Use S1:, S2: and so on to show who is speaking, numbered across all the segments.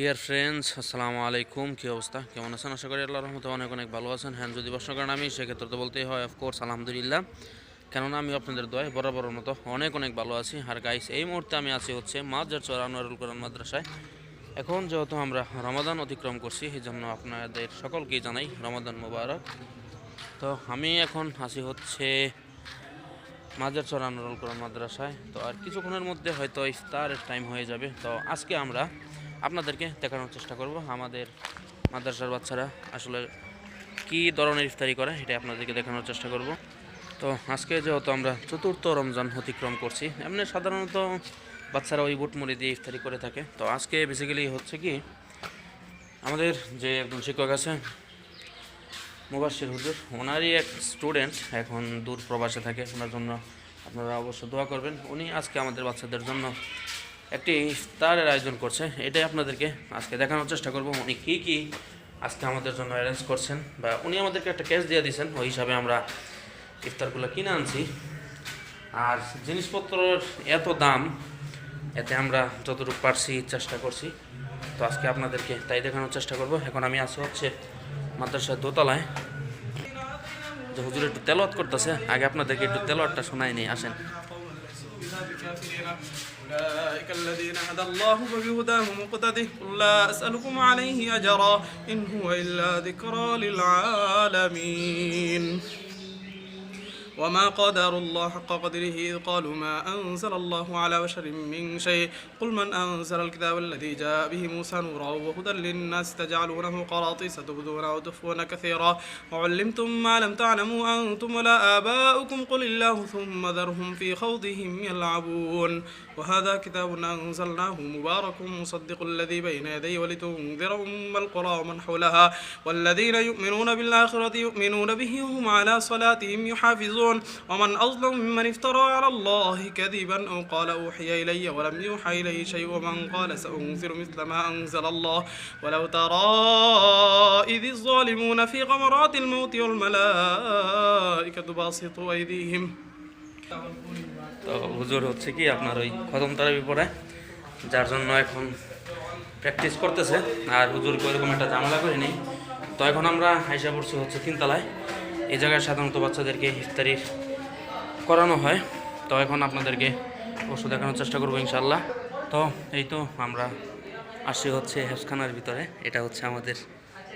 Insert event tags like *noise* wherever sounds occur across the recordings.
S1: Dear friends আসসালামু আলাইকুম। কী অবস্থা? কেমন আছেন? আশা করি আল্লাহর রহমতে অনেক অনেক ভালো আছেন। হ্যাঁ যদি প্রশ্ন করেন আমি, সেক্ষেত্রে তো বলতেই হয় অফকোর্স আলহামদুলিল্লাহ। কেননা আমি আপনাদের দয় বরাবর মতো অনেক অনেক ভালো আছি। আর গাইস এই মুহূর্তে আমি আছি হচ্ছে মাজার চর আনোয়ারুল কোরআন মাদ্রাসায়। এখন যেহেতু আমরা রমাদান অতিক্রম করছি, এই জন্য আপনাদের সকলকেই জানাই রমাদান মুবারক। তো আমি এখন আছি হচ্ছে মাজার চর আনোয়ারুল কোরআন মাদ্রাসায়। তো আর কিছুক্ষণের মধ্যে হয়তো ইফতারের টাইম হয়ে যাবে। তো আজকে আমরা আপনাদেরকে দেখানোর চেষ্টা করব আমাদের মাদ্রাসার বাচ্চারা আসলে কী ধরনের ইফতারি করে এটা আপনাদেরকে দেখানোর চেষ্টা করব। তো আজকে যেহেতু আমরা চতুর্থ রমজান অতিক্রম করছি, এমনি সাধারণত বাচ্চারা ওই বুট মুড়ি দিয়ে ইফতারি করে থাকে। তো আজকে বেসিক্যালি হচ্ছে কি, আমাদের যে একজন শিক্ষক আছে মুবাসির হুজুর, ওনারই এক স্টুডেন্ট এখন দূর প্রবাসে থাকে। ওনার জন্য আপনারা অবশ্য দোয়া করবেন। উনি আজকে আমাদের বাচ্চাদের জন্য একটি ইফতারের আয়োজন করছে, এটাই আপনাদেরকে আজকে দেখানোর চেষ্টা করব, উনি কী কী আজকে আমাদের জন্য অ্যারেঞ্জ করছেন বা উনি আমাদেরকে একটা ক্যাশ দিয়ে দিয়েছেন, ওই হিসাবে আমরা ইফতারগুলো কিনে আনছি। আর জিনিসপত্রের এত দাম, এতে আমরা যতটুকু পারছি চেষ্টা করছি। তো আজকে আপনাদেরকে তাই দেখানোর চেষ্টা করব। এখন আমি আছি হচ্ছে মাদ্রাসার দোতলায়। যে হুজুর একটু তেলওয়াত করতেছে, আগে আপনাদেরকে একটু তেলওয়াতটা শোনাই নিয়ে আসেন।
S2: أولئك الذين هدى الله فبهداه مقتده. قل لا أسألكم عليه أجرا إن هو إلا ذكرى للعالمين. وما قدر الله حق قدره إذ قالوا ما أنزل الله على بشر من شيء قل من أنزل الكتاب الذي جاء به موسى نورا وهدى للناس تجعلونه قراطيس تبدونه وتخفون كثيرا وعلمتم ما لم تعلموا أنتم ولا آباؤكم قل الله ثم ذرهم في خوضهم يلعبون وهذا كتاب أنزلناه مبارك مصدق الذي بين يديه ولتنذر أم القرى ومن حولها والذين يؤمنون بالآخرة يؤمنون به وهم على صلاتهم يحافظون ومن أظلم ممن افترى على الله كذبا أو قال أوحي إلي ولم يوحى إليه شيء ومن قال سأنزل مثل ما أنزل الله ولو ترى إذ الظالمون في غمرات الموت والملائكة باسطوا أيديهم
S1: তো হুজুর হচ্ছে কি আপনার ওই খতম তারাবি পড়ে যার জন্য এখন প্র্যাকটিস করতেছে আর হুজুরকে ওইরকম একটা ঝামেলা করিনি তো এখন আমরা হাইসা পড়ছি হচ্ছে তিনতলায় এই জায়গায় সাধারণত বাচ্চাদেরকে ইফতারি করানো হয়। তো এখন আপনাদেরকে ওষুধ দেখানোর চেষ্টা করব ইনশাল্লাহ তো এই তো আমরা আসি হচ্ছে হেফখানার ভিতরে। এটা হচ্ছে আমাদের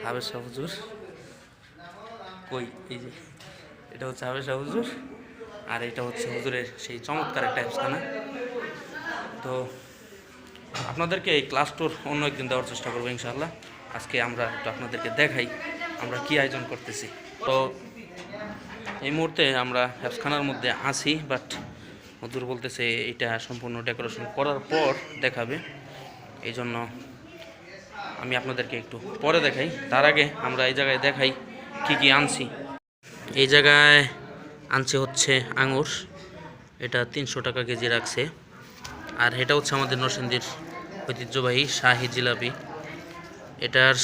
S1: হাবেশা হুজুর। কই? এই যে, এটা হচ্ছে হাবেশা হুজুর। আর এটা হচ্ছে হুজুরের সেই চমৎকার একটা হেফখানা তো আপনাদেরকে এই ক্লাস টুর অন্য একদিন দেওয়ার চেষ্টা করব ইনশাল্লাহ আজকে আমরা একটু আপনাদেরকে দেখাই আমরা কি আয়োজন করতেছি। তো এই মুহূর্তে আমরা হ্যাপসখানার মধ্যে আছি বাট মধুর বলতেছে এটা সম্পূর্ণ ডেকোরেশন করার পর দেখাবে। এই জন্য আমি আপনাদেরকে একটু পরে দেখাই। তার আগে আমরা এই জায়গায় দেখাই কি কি আনছি। এই জায়গায় আনছে হচ্ছে আঙুর। এটা তিনশো টাকা কেজি রাখছে। আর এটা হচ্ছে আমাদের নরসিংদীর ঐতিহ্যবাহী শাহি জিলাপি। এটার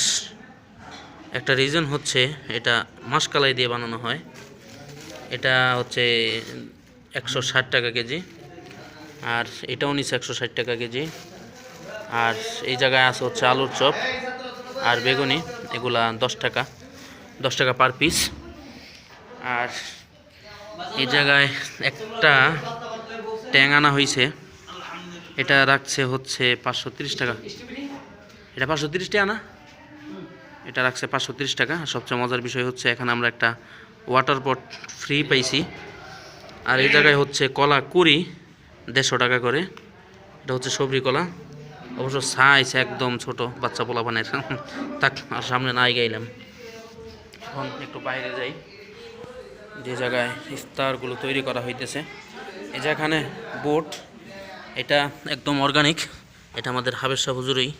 S1: একটা রিজন হচ্ছে এটা মাসকালাই দিয়ে বানানো হয়। এটা হচ্ছে একশো ষাট টাকা কেজি। আর এটাও নিচ্ছে একশো ষাট টাকা কেজি। আর এই জায়গায় আছে হচ্ছে আলুর চপ আর বেগুনি, এগুলা দশ টাকা দশ টাকা পার পিস আর এই জায়গায় একটা ট্যাং আনা হয়েছে এটা রাখছে হচ্ছে পাঁচশো টাকা। এটা পাঁচশো তিরিশ টাকা না? এটা রাখছে পাঁচশো টাকা। সবচেয়ে মজার বিষয় হচ্ছে, এখানে আমরা একটা ওয়াটার পট ফ্রি পাইছি। আর এই জায়গায় হচ্ছে কলা কুড়ি, দেড়শো টাকা করে। এটা হচ্ছে সবরি কলা। অবশ্য সাইজ একদম ছোট, বাচ্চা পোলাপানের তাক *laughs* আর সামনে নাই গাইলাম। এখন একটু বাইরে যাই। যে জায়গায় ইফতারগুলো তৈরি করা হইতেছে। এই যেখানে বোট এটা একদম অর্গানিক এটা আমাদের হাবের শাহ হুজুরই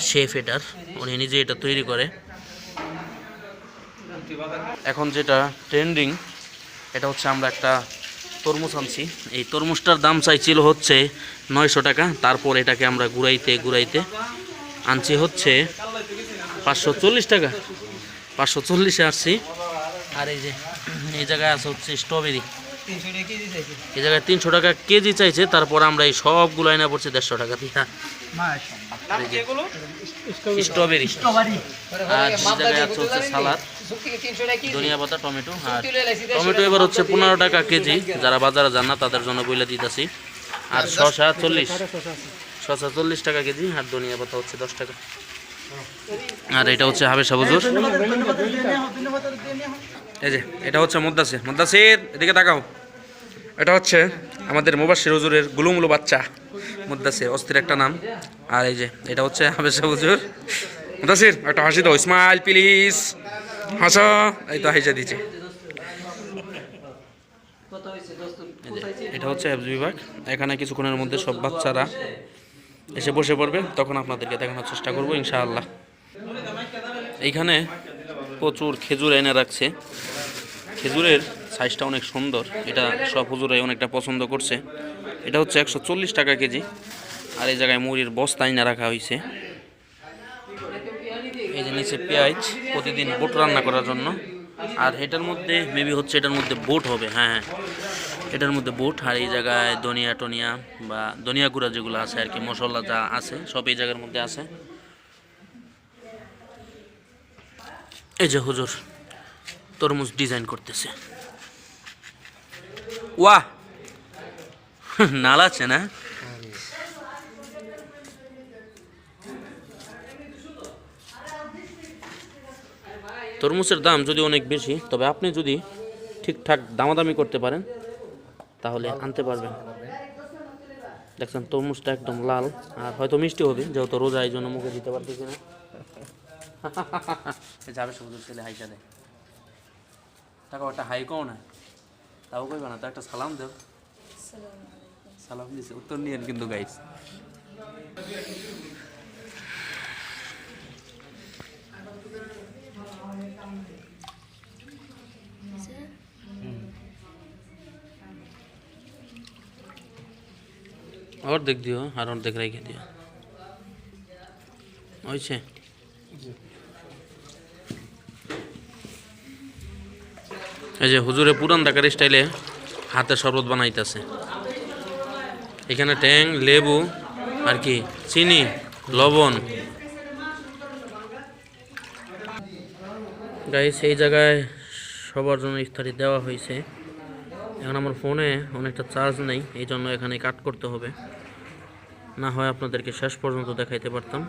S1: শেফ এটার। উনি নিজে এটা তৈরি করে। এখন যেটা ট্রেন্ডিং এটা হচ্ছে আমরা একটা তরমুজ আনছি। এই তরমুজটার দাম চাইছিল হচ্ছে নয়শো টাকা তারপর এটাকে আমরা ঘুরাইতে ঘুরাইতে আনছি হচ্ছে পাঁচশো চল্লিশ টাকা। পাঁচশো চল্লিশে আসছি। আর এই যে এই জায়গায় আছে হচ্ছে স্ট্রবেরি এই জায়গায় তিনশো টাকা কেজি চাইছে তারপর আমরা এই সবগুলো আইনা পড়ছে দেড়শো টাকা দিয়ে। স্ট্রবেরি আর এই জায়গায় আছে হচ্ছে সালাদ। ধনিয়া পাতা টমেটো আর টমেটো এবার হচ্ছে পনেরো টাকা কেজি। যারা বাজারে যান না তাদের জন্য বইলে দিতেছি। আর শশা চল্লিশ। শশা চল্লিশ টাকা কেজি আর ধনিয়া পাতা হচ্ছে দশ টাকা। আর এটা হচ্ছে হাবেশা বুজুর। এই যে এটা হচ্ছে মুদাসির। মুদাসির এদিকে তাকাও। এটা হচ্ছে আমাদের মুবাসির হুজুরের গুলুমুলু বাচ্চা মুদাসির অস্থির একটা নাম। আর এই যে এটা হচ্ছে হাবেশা হুজুর মুদাসির একটা হাসি দাও। Smile please. হাসো। এই তো দিচ্ছে। এটা হচ্ছে এফজ বিভাগ। এখানে কিছুক্ষণের মধ্যে সব বাচ্চারা এসে বসে পড়বে। তখন আপনাদেরকে দেখানোর চেষ্টা করব, ইনশাআল্লাহ। এইখানে প্রচুর খেজুর এনে রাখছে। খেজুরের সাইজটা অনেক সুন্দর। এটা সব হুজুরাই অনেকটা পছন্দ করছে। এটা হচ্ছে একশো চল্লিশ টাকা কেজি। আর এই জায়গায় মুড়ির বস্তা এনে রাখা হয়েছে এই যে নিচে পেঁয়াজ, প্রতিদিন বোট রান্না করার জন্য। আর এটার মধ্যে, মেবি হচ্ছে এটার মধ্যে বোট হবে হ্যাঁ হ্যাঁ। এটার মধ্যে বোট আর এই জায়গায় ধনিয়া টনিয়া বা ধনিয়া গুঁড়া যেগুলো আছে আর কি, মশলা যা আছে, সব এই জায়গার মধ্যে আছে। এই যে হুজুর, তরমুজ ডিজাইন করতেছে। ওয়াহ! *laughs* নাল আছে না? তরমুজের দাম যদি অনেক বেশি তবে আপনি যদি ঠিকঠাক দামাদামি করতে পারেন তাহলে আনতে পারবেন। দেখছেন তরমুজটা একদম লাল আর হয়তো মিষ্টি হবে যেহেতু রোজা এই জন্য মুখে দিতে পারতেছি না। *laughs* যাবে সবুজ ছেলে হাইকা দেয়। তাকে একটা হাই কও না। তাও কইবা না তো একটা সালাম দেও। সালাম দিছে উত্তর নিয়েন কিন্তু গাইস অর্ধেক দিও আর অর্ধেক রেখে দিও হয়েছে এই যে হুজুরে পুরান ঢাকার স্টাইলে হাতে শরবত বানাইতেছে এখানে ট্যাং লেবু আর কি চিনি লবণ গাইস এই জায়গায় সবার জন্য ইফতারি দেওয়া হয়েছে এখন আমার ফোনে অনেকটা চার্জ নেই, এই জন্য এখানে কাট করতে হবে। না হয় আপনাদেরকে শেষ পর্যন্ত দেখাইতে পারতাম।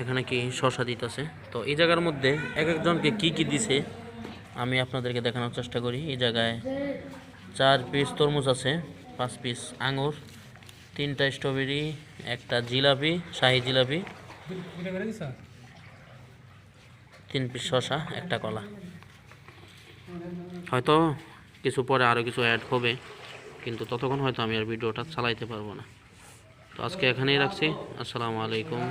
S1: এখানে কি শশা দিতেছে। তো এই জায়গার মধ্যে এক একজনকে কি কি দিছে, আমি আপনাদেরকে দেখানোর চেষ্টা করি। এই জায়গায় চার পিস তরমুজ আছে, পাঁচ পিস আঙুর, তিনটা স্ট্রবেরি একটা জিলাপি, শাহি জিলাপি, তিন পিস শশা, একটা কলা। হয়তো কিছু পরে আরও কিছু অ্যাড হবে। কিন্তু ততক্ষণ হয়তো আমি আর ভিডিওটা চালাইতে পারব না। তো আজকে এখানেই রাখছি। আসসালামু আলাইকুম।